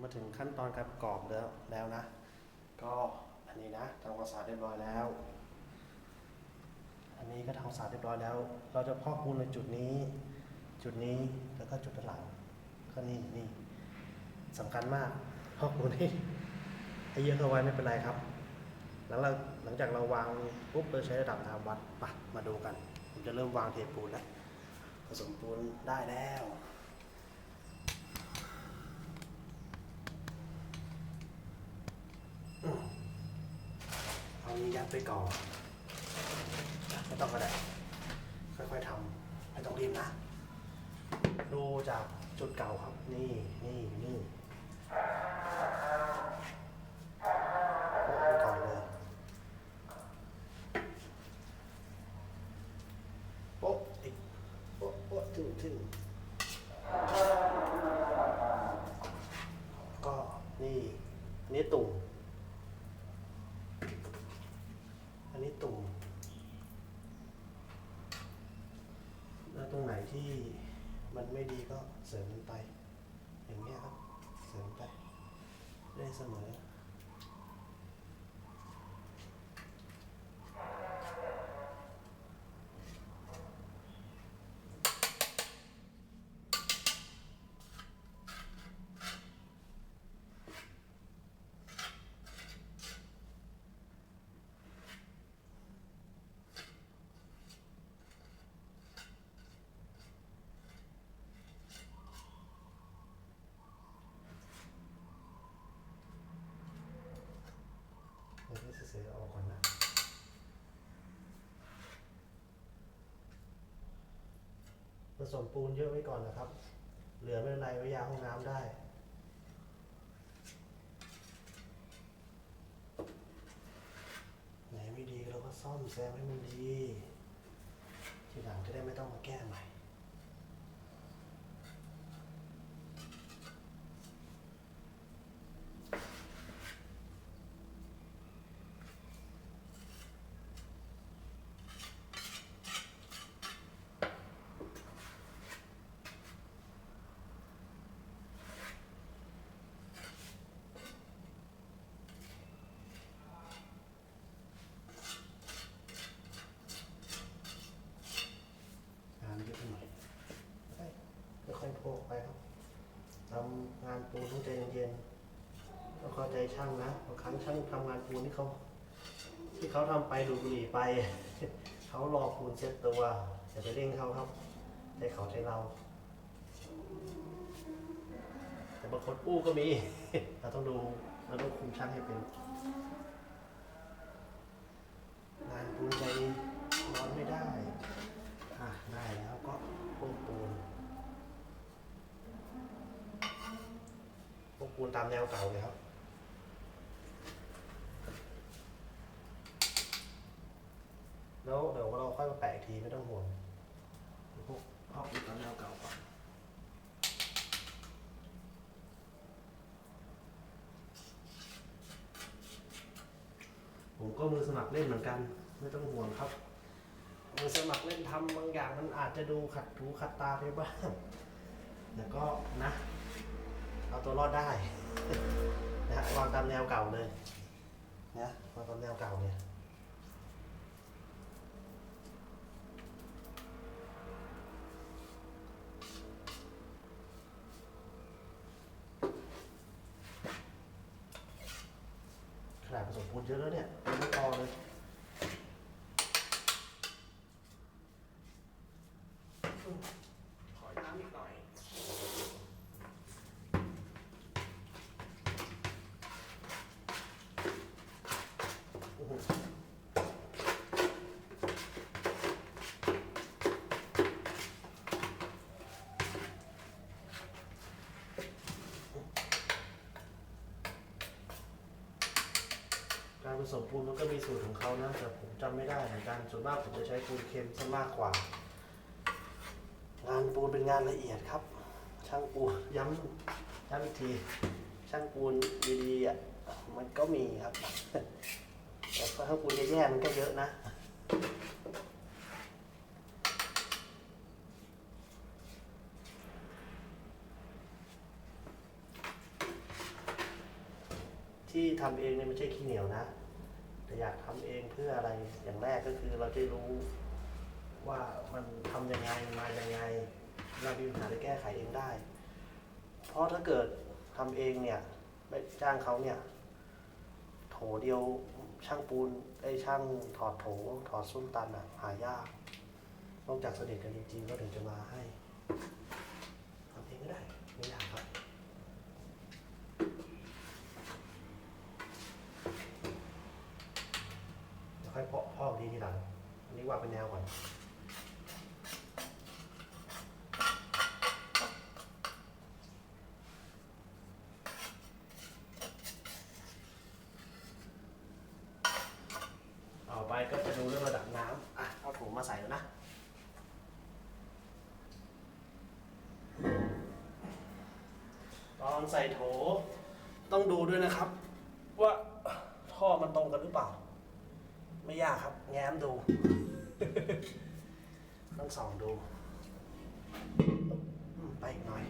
มาถึงขั้นตอนการประกอบแล้วแล้วนะ ก็อันนี้นะทำความสะอาดเรียบร้อยแล้ว อันนี้ก็ทำความสะอาดเรียบร้อยแล้ว เราจะพอกปูนในจุดนี้ จุดนี้แล้วก็จุดด้านหลังก็นี่นี่สำคัญมากพอกปูนนี่ให้เยอะเข้าไว้ไม่เป็นไรครับ หลังเราหลังจากเราวางปุ๊บเราใช้ระดับน้ำวัดปะมาดูกัน ผมจะเริ่มวางเทปูนแล้วผสมปูนได้แล้วอืมเอานี้ยัด ไปก่อนไม่ต้องกระดาษค่อยๆทำไม่ต้องรีบนะ ดูจากจุดเก่าครับ นี่นี่นี่โปะไปก่อนเลยโป๊ะอีกโป๊ะโป๊ะถึงถึงก็นี่อันนี้ตุ่มอันนี้ตุ่มแล้วตรงไหนที่ มันไม่ดีก็เสริมมันไป อย่างเงี้ยครับ เสริมไปได้เสมอ เดี๋ยวพี่เสียออกก่อนนะ ผ สมปูนเยอะไว้ก่อนนะครับ เหลือไม่เป็นไรไว้ยาห้องน้ำได้ไหนไม่ดีเราก็ซ่อมแซมให้มันดี ทีหลังจะได้ไม่ต้องมาแก้ใหม่ งานเยอะไปหน่อยไม่ค่อยๆโพกไปครับทำงาน ปูนต้องใจเย็นๆต้องเข้าใจช่างนะบางครั้งช่างทำงานปูนที่เขาที่เขาทำไปดูดบุหรี่ไป เขารอปูนเซ็ตตัวอย่าไปเร่งเขาครับใจเขาใจเรา แต่บางคนอู้ก็มี เราต้องดูเราต้องคุมช่างให้เป็นงานปูนใจร้อนไม่ได้ อะได้แล้วก็พวกปูนพวกปูน ตามแนวเก่าเลยครับแล้วเดี๋ยวเราค่อยมาแปะอีกทีไม่ต้องห่วงพวกพอกปูนตามแนวเก่าก่อนผมก็มือสมัครเล่นเหมือนกัน ไม่ต้องห่วงครับ มือสมัครเล่นทำบางอย่างมันอาจจะดูขัดหูขัดตาไปบ้างแต่ก็นะ เอาตัวรอดได้ นะฮะวางตามแนวเก่าเลยนะวางตามแนวเก่าเนี่ยขนาดผสมปูนเยอะแล้วเนี่ยไม่พอเลย ขอน้ำอีกหน่อย โอ้โห การผสมปูนมันก็มีสูตรของเขานะแต่ผมจำไม่ได้เหมือนกันส่วนมากผมจะใช้ปูนเค็มซะมากกว่า งานปูนเป็นงานละเอียดครับ ช่างปูนย้ำย้ำอีกที ช่างปูนดีๆอะมันก็มีครับ แต่ช่างปูนแย่ๆมันก็เยอะนะที่ทำเองเนี่ยไม่ใช่ขี้เหนียวนะ อยากทำเองเพื่ออะไรอย่างแรกก็คือเราจะรู้ว่ามันทำยังไงมายังไง เรามีปัญหาได้แก้ไขเองได้ เพราะถ้าเกิดทำเองเนี่ยไม่จ้างเขาเนี่ยโถเดียวช่างปูนไอ้ช่างถอดโถถอดซุ้มตันอะหายาก นอกจากเสด็จกันจริงๆก็ถึงจะมาให้ทำเองก็ได้ไม่ยากครับ เดี๋ยวค่อยเพาะพอกทีทีหลัง อั นี้วางเป็นแนวก่อนต่อไปก็จะดูเรื่องระดับน้ำอะเอาถุงมาใส่แล้วนะตอนใส่โถต้องดูด้วยนะครับ ว่าท่อมันตรงกันหรือเปล่า ไม่ยากครับ แง้มดู ต้องส่องดู ไปอีกหน่อย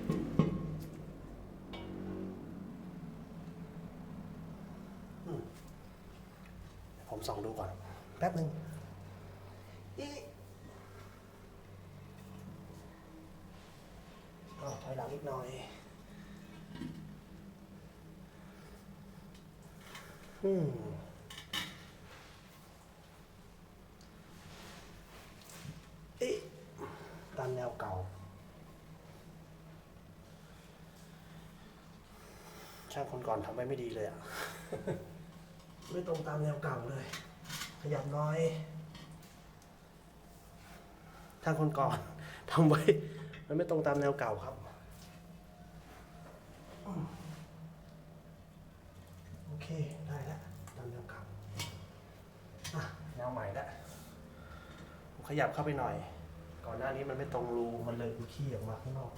ผมส่องดูก่อน แป๊บหนึ่งอีอถอยหลังอีกหน่อยอืม เอ๊ะตามแนวเก่า ช่างคนก่อนทำไว้ไม่ดีเลยอะไม่ตรงตามแนวเก่าเลย ขยับน้อยช่างคนก่อนทำไว้ มันไม่ตรงตามแนวเก่าครับอืมโอเค ได้แล้วตามแนวเก่าอะแนวใหม่แล้วผมขยับเข้าไปหน่อย ก่อนหน้านี้มันไม่ตรงรู มันเลยมีขี้ออกมาข้างนอก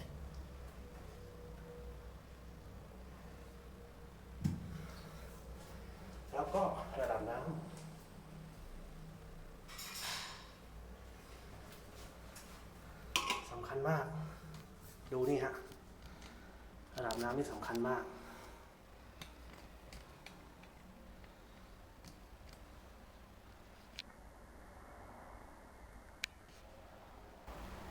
แล้วก็ระดับน้ำสำคัญมาก ดูนี่ฮะระดับน้ำนี่สำคัญมาก